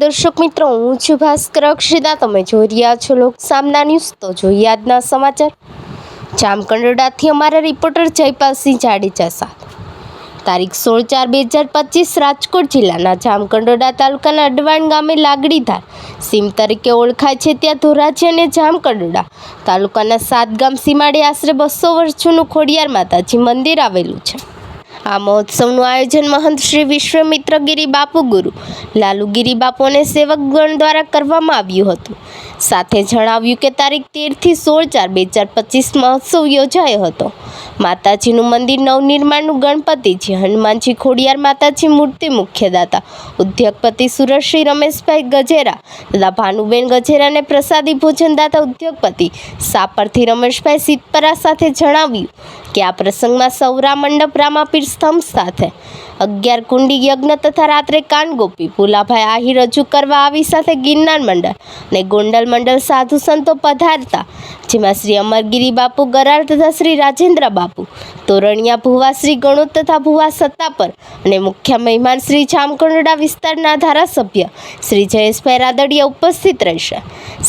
દર્શક મિત્રો, હું છું ભાસ્કર અક્ષિતા. તમે જોઈ રહ્યા છો લોક સામના ન્યૂઝ. તો જોઈએ આજના સમાચાર. જામકંડોડાથી અમારા રિપોર્ટર જયપાલસિંહ જાડેજા સાથે. તારીખ સોળ ચાર બે હજાર પચીસ, રાજકોટ જિલ્લાના જામકંડોડા તાલુકાના અડવાણ ગામે લાગડીધાર સીમ તરીકે ઓળખાય છે ત્યાં ધોરાજી અને જામકંડોડા તાલુકાના સાત ગામ સીમાડે આશરે બસો વર્ષ જૂનું ખોડિયાર માતાજી મંદિર આવેલું છે. આ મહોત્સવનું આયોજન મહંત શ્રી વિશ્વમિત્રગીરી બાપુ ગુરુ લાલુગીરી બાપુ અને સેવકગણ દ્વારા કરવામાં આવ્યું હતું. સાથે જણાવ્યું કે તારીખ તેરથી સોળ ચાર બે હજાર પચીસ મહોત્સવ યોજાયો હતો. માતાજીનું મંદિર નવનિર્માણનું ગણપતિજી હનુમાનજી ખોડિયાર માતાજી મૂર્તિ મુખ્યદાતા ઉદ્યોગપતિ સુરતશ્રી રમેશભાઈ ગજેરા તથા ભાનુબેન ગજેરાને પ્રસાદી ભોજનદાતા ઉદ્યોગપતિ સાપરથી રમેશભાઈ સિતપરા સાથે જણાવ્યું કે આ પ્રસંગમાં સૌરા મંડપ રામાપીર સ્તંભ સાથે, અગિયાર કુંડી યજ્ઞ તથા રાત્રે કાનગોપી પુલાભાઈ આહી રજૂ કરવા આવી સાથે ગિરનાર મંડળ અને ગોંડલ મંડળ સાધુ સંતો પધારતા, જેમાં શ્રી અમરગીરી બાપુ ગરાર તથા શ્રી રાજેન્દ્ર બાપુ તોરણિયા ભુવા શ્રી ગણોત તથા ભુવા સત્તાપર અને મુખ્ય મહેમાન શ્રી જામકંડોડા વિસ્તારના ધારાસભ્ય શ્રી જયેશભાઈ રાદડિયા ઉપસ્થિત રહેશે.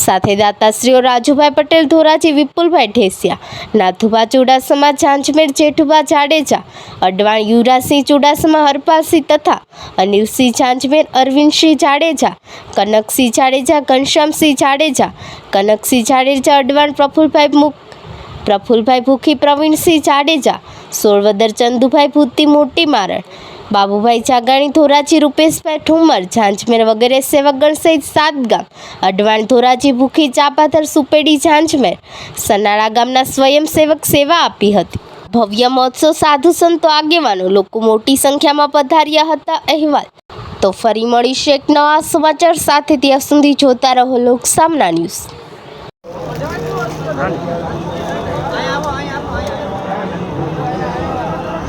સાથે દાતાશ્રીઓ રાજુભાઈ પટેલ, ધોરાજી વિપુલભાઈ ઠેસિયા નાથુભા ચુડાસમા, ઝાંઝમેર જેઠુભા જાડેજા, અડવાણ યુવરાજસિંહ ચુડાસમા, હરપાલસિંહ તથા અનિલસિંહ ઝાંઝમેર, અરવિંદસિંહ જાડેજા, કનકસિંહ જાડેજા, ઘનશ્યામસિંહ જાડેજા, કનકસિંહ જાડેજા, અડવાણ પ્રફુલભાઈ મુખ પ્રફુલભાઈ ભૂખી, પ્રવીણસિંહ જાડેજા, સોળવદર ચંદુભાઈ ભૂતી, મોટી મારણ બાબુભાઈ જાગાણી, ધોરાજી, રૂપેશભાઈ ઠુમર, ઝાંઝમેર વગેરે સેવકગણ સહિત સાત ગામ, અડવાણ ધોરાજી, ભૂખી, ચાપાધર, સુપેડી, ઝાંઝમેર, સનાળા ગામના સ્વયંસેવક સેવા આપી હતી. ભવ્ય મહોત્સવ સાધુ સંતો આગેવાનો, લોકો મોટી સંખ્યામાં પધાર્યા હતા, અહેવાલ. તો ફરી મળીશું એક નવા સમાચાર સાથે, ત્યાં સુધી જોતા રહો લોક સામના ન્યૂઝ.